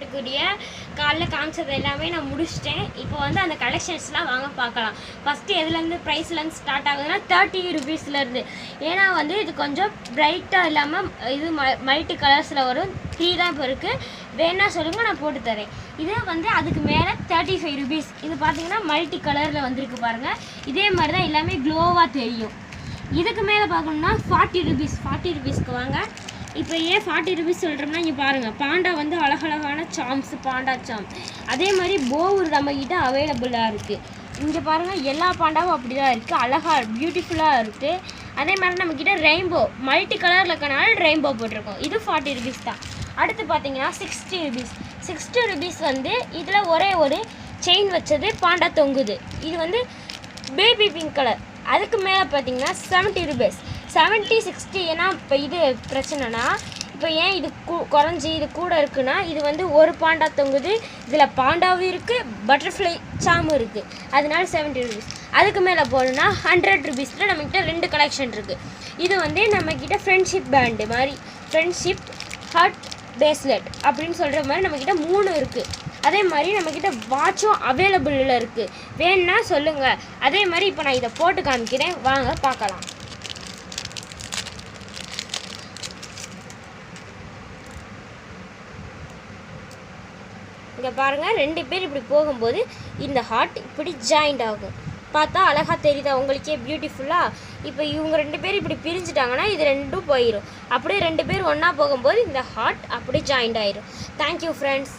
காட்டக்கூடிய காலைல காமிச்சது எல்லாமே நான் முடிச்சிட்டேன். இப்போ வந்து அந்த கலெக்ஷன்ஸ்லாம் வாங்க பார்க்கலாம். ஃபஸ்ட்டு எதுலேருந்து ப்ரைஸ்லேருந்து ஸ்டார்ட் ஆகுதுன்னா தேர்ட்டி ருபீஸ்லேருந்து ஏன்னா வந்து இது கொஞ்சம் ப்ரைட்டாக இல்லாமல் இது ம மல்டி கலர்ஸில் வரும். த்ரீ தான் இப்போ இருக்குது வேணா சொல்லுங்கள் நான் போட்டு தரேன். இதே வந்து அதுக்கு மேலே தேர்ட்டி ஃபைவ் ருபீஸ் இது பார்த்தீங்கன்னா மல்டி கலரில் வந்திருக்கு பாருங்கள் இதே மாதிரி தான் எல்லாமே க்ளோவாக தெரியும். இதுக்கு மேலே பார்க்கணுன்னா ஃபார்ட்டி ருபீஸ் ஃபார்ட்டி ருபீஸ்க்கு வாங்க. இப்போ ஏன் ஃபார்ட்டி ருபீஸ் சொல்கிறோம்னா இங்கே பாருங்கள் பாண்டா வந்து அழகழகான சாம்ஸ் பாண்டா சாம். அதே மாதிரி போவூர் நம்மக்கிட்ட அவைலபிளாக இருக்குது இங்கே பாருங்கள் எல்லா பாண்டாவும் அப்படி தான் இருக்குது அழகாக பியூட்டிஃபுல்லாக இருக்குது அதே மாதிரி நம்மக்கிட்ட ரெயின்போ மல்டி கலரில் இருக்கனால ரெயின்போ போட்டிருக்கோம். இது ஃபார்ட்டி ருபீஸ் தான். அடுத்து பார்த்தீங்கன்னா சிக்ஸ்டி ருபீஸ் சிக்ஸ்டி ருபீஸ் வந்து இதில் ஒரே ஒரு செயின் வச்சது பாண்டா தொங்குது. இது வந்து பேபி பிங்க் கலர் அதுக்கு மேலே பார்த்தீங்கன்னா செவன்ட்டி ருபீஸ் செவன்ட்டி சிக்ஸ்டி ஏன்னா இப்போ இது பிரச்சனைனா இப்போ ஏன் இது குறைஞ்சி இது கூட இருக்குன்னா இது வந்து ஒரு பாண்டா தொங்குது இதில் பாண்டாவும் இருக்குது பட்டர்ஃப்ளை சாமும் இருக்குது அதனால செவன்ட்டி ருபீஸ் அதுக்கு மேலே போகணுன்னா ஹண்ட்ரட் ருபீஸில் நம்மக்கிட்ட ரெண்டு கலெக்ஷன் இருக்குது இது வந்து நம்மக்கிட்ட ஃப்ரெண்ட்ஷிப் பேண்டு மாதிரி ஃப்ரெண்ட்ஷிப் ஹார்ட் பேஸ்லெட் அப்படின்னு சொல்கிற மாதிரி நம்மக்கிட்ட மூணு இருக்குது அதே மாதிரி நம்மக்கிட்ட வாட்சும் அவைலபிளில் இருக்குது வேணுன்னா சொல்லுங்கள் அதே மாதிரி இப்போ நான் இதை போட்டு காமிக்கிறேன். வாங்க பார்க்கலாம். இங்கே பாருங்கள் ரெண்டு பேர் இப்படி போகும்போது இந்த ஹார்ட் இப்படி ஜாயிண்ட் ஆகும். பார்த்தா அழகாக தெரியுதா உங்களுக்கே பியூட்டிஃபுல்லாக இப்போ இவங்க ரெண்டு பேர் இப்படி பிரிஞ்சுட்டாங்கன்னா இது ரெண்டும் போயிடும் அப்படியே ரெண்டு பேர் ஒன்றா போகும்போது இந்த ஹார்ட் அப்படியே ஜாயிண்ட் ஆயிரும். Thank you friends